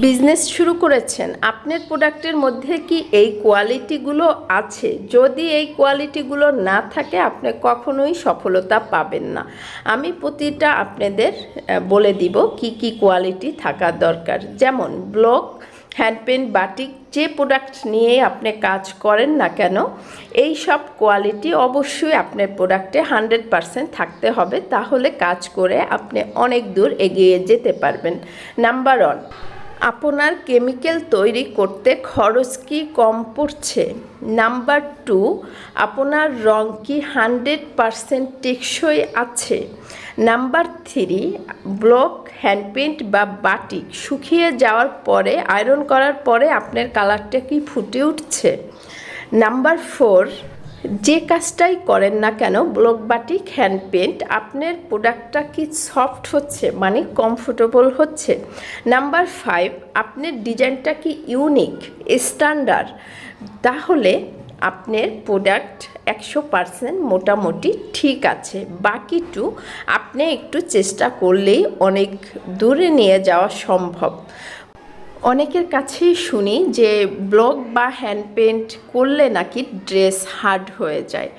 Business শুরু করেছেন, আপনার প্রোডাক্টের মধ্যে কি এই কোয়ালিটিগুলো আছে? যদি এই কোয়ালিটিগুলো না থাকে, আপনি কখনোই সফলতা পাবেন না। আমি প্রতিটা আপনাদের বলে দিব কি কি কোয়ালিটি থাকা দরকার। যেমন ব্লক হ্যান্ড পেন্ট বাটিক, যে প্রোডাক্ট নিয়ে আপনি কাজ করেন না কেন, এই সব কোয়ালিটি অবশ্যই আপনার প্রোডাক্টে হান্ড্রেড পারসেন্ট থাকতে হবে। তাহলে কাজ করে আপনি অনেক দূর এগিয়ে যেতে পারবেন। নাম্বার ওয়ান আপনার কেমিক্যাল তৈরি করতে খরচ কি কম পড়ছে? নাম্বার টু, আপনার রং কি হান্ড্রেড পারসেন্ট টেকসই আছে? Number three, block hand paint বা বাটিক শুকিয়ে যাওয়ার পরে, আয়রন করার পরে আপনার কালারটা কি ফুটে উঠছে? নাম্বার ফোর যে কাজটাই করেন না কেন, ব্লক বাটিক, হ্যান্ড পেন্ট আপনার প্রোডাক্টটা কি সফট হচ্ছে মানে কমফোর্টেবল হচ্ছে? নাম্বার ফাইভ, আপনার ডিজাইনটা কি ইউনিক, স্ট্যান্ডার্ড? তাহলে আপনার প্রোডাক্ট একশো পারসেন্ট মোটামুটি ঠিক আছে। বাকি টু আপনি একটু চেষ্টা করলেই অনেক দূরে নিয়ে যাওয়া সম্ভব। অনেকের কাছেই শুনি যে ব্লক বা হ্যান্ড পেন্ট করলে নাকি ড্রেস হার্ড হয়ে যায়।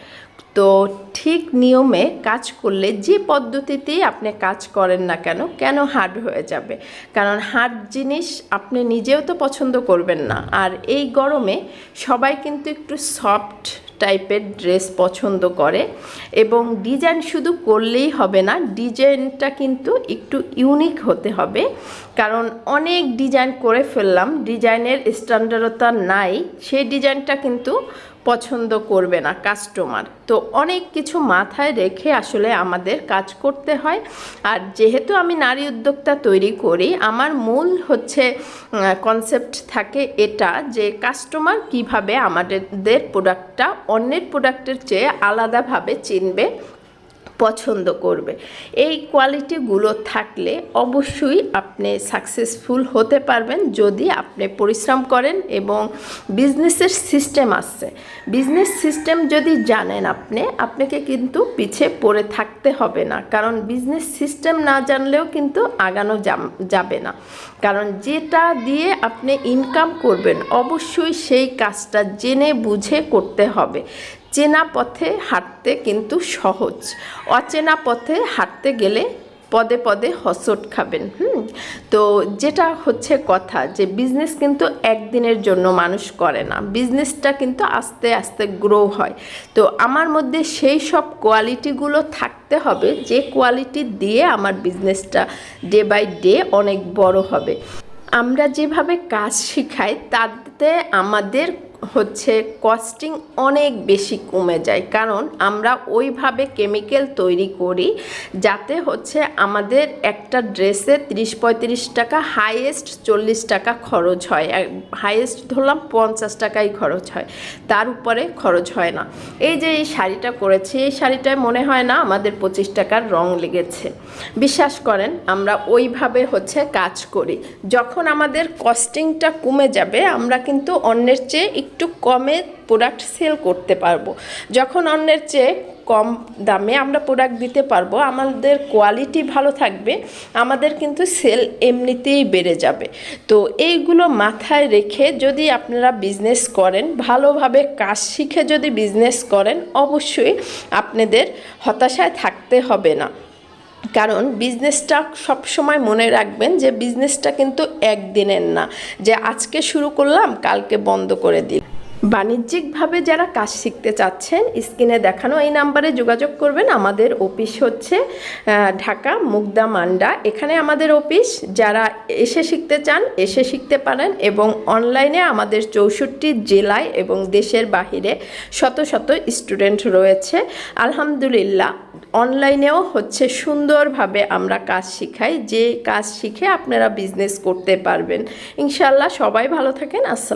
তো ঠিক নিয়মে কাজ করলে যে পদ্ধতিতেই আপনি কাজ করেন না কেন কেন হার্ড হয়ে যাবে? কারণ হার্ড জিনিস আপনি নিজেও তো পছন্দ করবেন না। আর এই গরমে সবাই কিন্তু একটু সফট টাইপের ড্রেস পছন্দ করে এবং ডিজাইন শুধু করলেই হবে না, ডিজাইনটা কিন্তু একটু ইউনিক হতে হবে। কারণ অনেক ডিজাইন করে ফেললাম, ডিজাইনের স্ট্যান্ডার্ডতা নাই, সেই ডিজাইনটা কিন্তু পছন্দ করবে না কাস্টমার তো অনেক কিছু মাথায় রেখে আসলে আমাদের কাজ করতে হয়। আর যেহেতু আমি নারী উদ্যোক্তা তৈরি করি, আমার মূল হচ্ছে কনসেপ্ট থাকে এটা যে কাস্টমার কীভাবে আমাদের প্রোডাক্টটা অন্যের প্রোডাক্টের চেয়ে আলাদাভাবে চিনবে পছন্দ করবে। এই কোয়ালিটিগুলো থাকলে অবশ্যই আপনি সাকসেসফুল হতে পারবেন যদি আপনি পরিশ্রম করেন এবং বিজনেসের সিস্টেম আসছে বিজনেস সিস্টেম যদি জানেন আপনি, আপনাকে কিন্তু পিছে পড়ে থাকতে হবে না। কারণ বিজনেস সিস্টেম না জানলেও কিন্তু আগানো যাবে না। কারণ যেটা দিয়ে আপনি ইনকাম করবেন, অবশ্যই সেই কাজটা জেনে বুঝে করতে হবে। চেনা পথে হাঁটতে কিন্তু সহজ। অচেনা পথে হাঁটতে গেলে পদে পদে হসট খাবেন, হুম? তো যেটা হচ্ছে কথা যে বিজনেস কিন্তু একদিনের জন্য মানুষ করে না। বিজনেসটা কিন্তু আস্তে আস্তে গ্রো হয়। তো আমার মধ্যে সেই সব কোয়ালিটিগুলো থাকতে হবে, যে কোয়ালিটি দিয়ে আমার বিজনেসটা ডে বাই ডে অনেক বড় হবে। আমরা যেভাবে কাজ শিখাই, তাতে আমাদের হচ্ছে কস্টিং অনেক বেশি কমে যায়। কারণ আমরা ওইভাবে কেমিক্যাল তৈরি করি যাতে হচ্ছে আমাদের একটা ড্রেসে তিরিশ পঁয়ত্রিশ টাকা হাইয়েস্ট চল্লিশ টাকা খরচ হয়। হাইয়েস্ট ধরলাম পঞ্চাশ টাকাই খরচ হয়। তার উপরে খরচ হয় না। এই যে এই শাড়িটা করেছি, এই শাড়িটায় মনে হয় না আমাদের পঁচিশ টাকার রং লেগেছে। বিশ্বাস করেন, আমরা ওইভাবে হচ্ছে কাজ করি। যখন আমাদের কস্টিংটা কমে যাবে, আমরা কিন্তু অন্যের চেয়ে একটু কমে প্রোডাক্ট সেল করতে পারব। যখন অন্যের চেয়ে কম দামে আমরা প্রোডাক্ট দিতে পারব, আমাদের কোয়ালিটি ভালো থাকবে, আমাদের কিন্তু সেল এমনিতেই বেড়ে যাবে। তো এইগুলো মাথায় রেখে যদি আপনারা বিজনেস করেন, ভালোভাবে কাজ শিখে যদি বিজনেস করেন, অবশ্যই আপনাদের হতাশায় থাকতে হবে না। কারণ বিজনেসটা সবসময় মনে রাখবেন যে বিজনেসটা কিন্তু একদিনের না। যে আজকে শুরু করলাম, কালকে বন্ধ করে দিই বাণিজ্যিকভাবে যারা কাজ শিখতে চাচ্ছেন, স্ক্রিনে দেখানো এই নাম্বারে যোগাযোগ করবেন। আমাদের অফিস হচ্ছে ঢাকা মুগদা মান্ডা। এখানে আমাদের অফিস। যারা এসে শিখতে চান, এসে শিখতে পারেন এবং অনলাইনে আমাদের চৌষট্টি জেলায় এবং দেশের বাহিরে শত শত স্টুডেন্ট রয়েছে। আলহামদুলিল্লাহ, অনলাইনেও হচ্ছে সুন্দরভাবে আমরা কাজ শিখাই। যে কাজ শিখে আপনারা বিজনেস করতে পারবেন। ইনশাল্লাহ সবাই ভালো থাকেন। আসসালাম